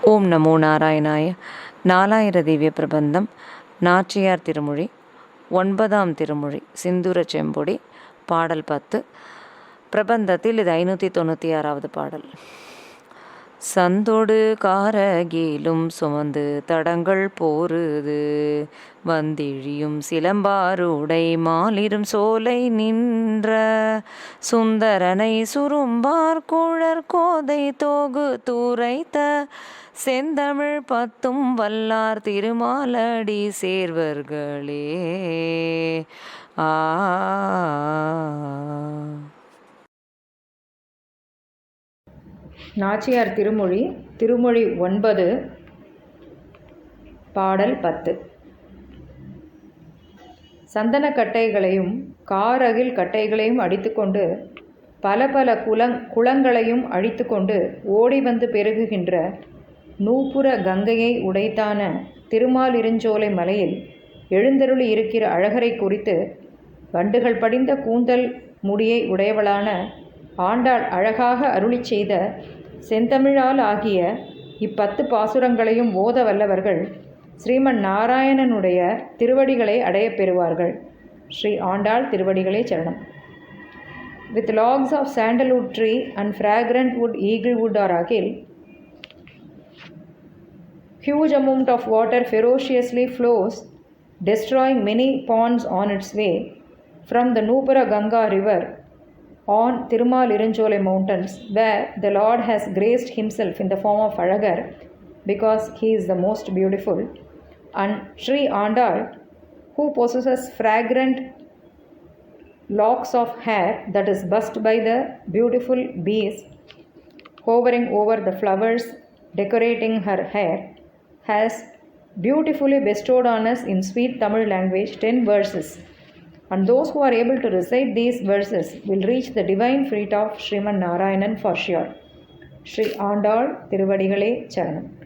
ஓம் நமோ நாராயணாய. நாலாயிர திவ்ய பிரபந்தம். நாச்சியார் திருமொழி. ஒன்பதாம் திருமொழி. சிந்துர செம்பொடி. பாடல் பத்து. பிரபந்தத்தில் இது ஐநூற்றி தொண்ணூற்றி ஆறாவது பாடல். சந்தொடு காரகிலும் சுமந்து தடங்கள் போருது வந்திழியும் சிலம்பாருடை மாலிரும் சோலை நின்ற சுந்தரனை சுரும்பார் குழற் கோதை தோகு தூரைத்த செந்தமிழ் பத்தும் வல்லார் திருமாலடி சேர்வர்களே. ஆ. நாச்சியார் திருமொழி திருமொழி ஒன்பது பாடல் பத்து. சந்தன கட்டைகளையும் காரகில் கட்டைகளையும் அடித்துக்கொண்டு பல பல குலங் குளங்களையும் அழித்துக்கொண்டு ஓடி வந்து பெருகுகின்ற நூப்புற கங்கையை உடைத்தான திருமாலிருஞ்சோலை மலையில் எழுந்தருளி இருக்கிற அழகரை குறித்து வண்டுகள் படிந்த கூந்தல் முடியை உடையவளான ஆண்டாள் அழகாக அருளிச் செய்த செந்தமிழால் ஆகிய இப்பத்து பாசுரங்களையும் ஓத வல்லவர்கள் ஸ்ரீமன் நாராயணனுடைய திருவடிகளை அடைய பெறுவார்கள் ஸ்ரீ ஆண்டாள் திருவடிகளே சரணம் with logs of sandalwood tree and fragrant wood eagle wood or akil huge amount of water ferociously flows, destroying many ponds on its way from the Nupura Ganga river on Tirumal Iranchole mountains, where the Lord has graced himself in the form of Alagar because he is the most beautiful, and Sri Andal, who possesses fragrant locks of hair that is bussed by the beautiful bees hovering over the flowers decorating her hair, has beautifully bestowed on us in sweet Tamil language 10 verses. And those who are able to recite these verses will reach the divine feet of Sriman Narayanan for sure. Sri Andal Tiruvadigalе Charanam.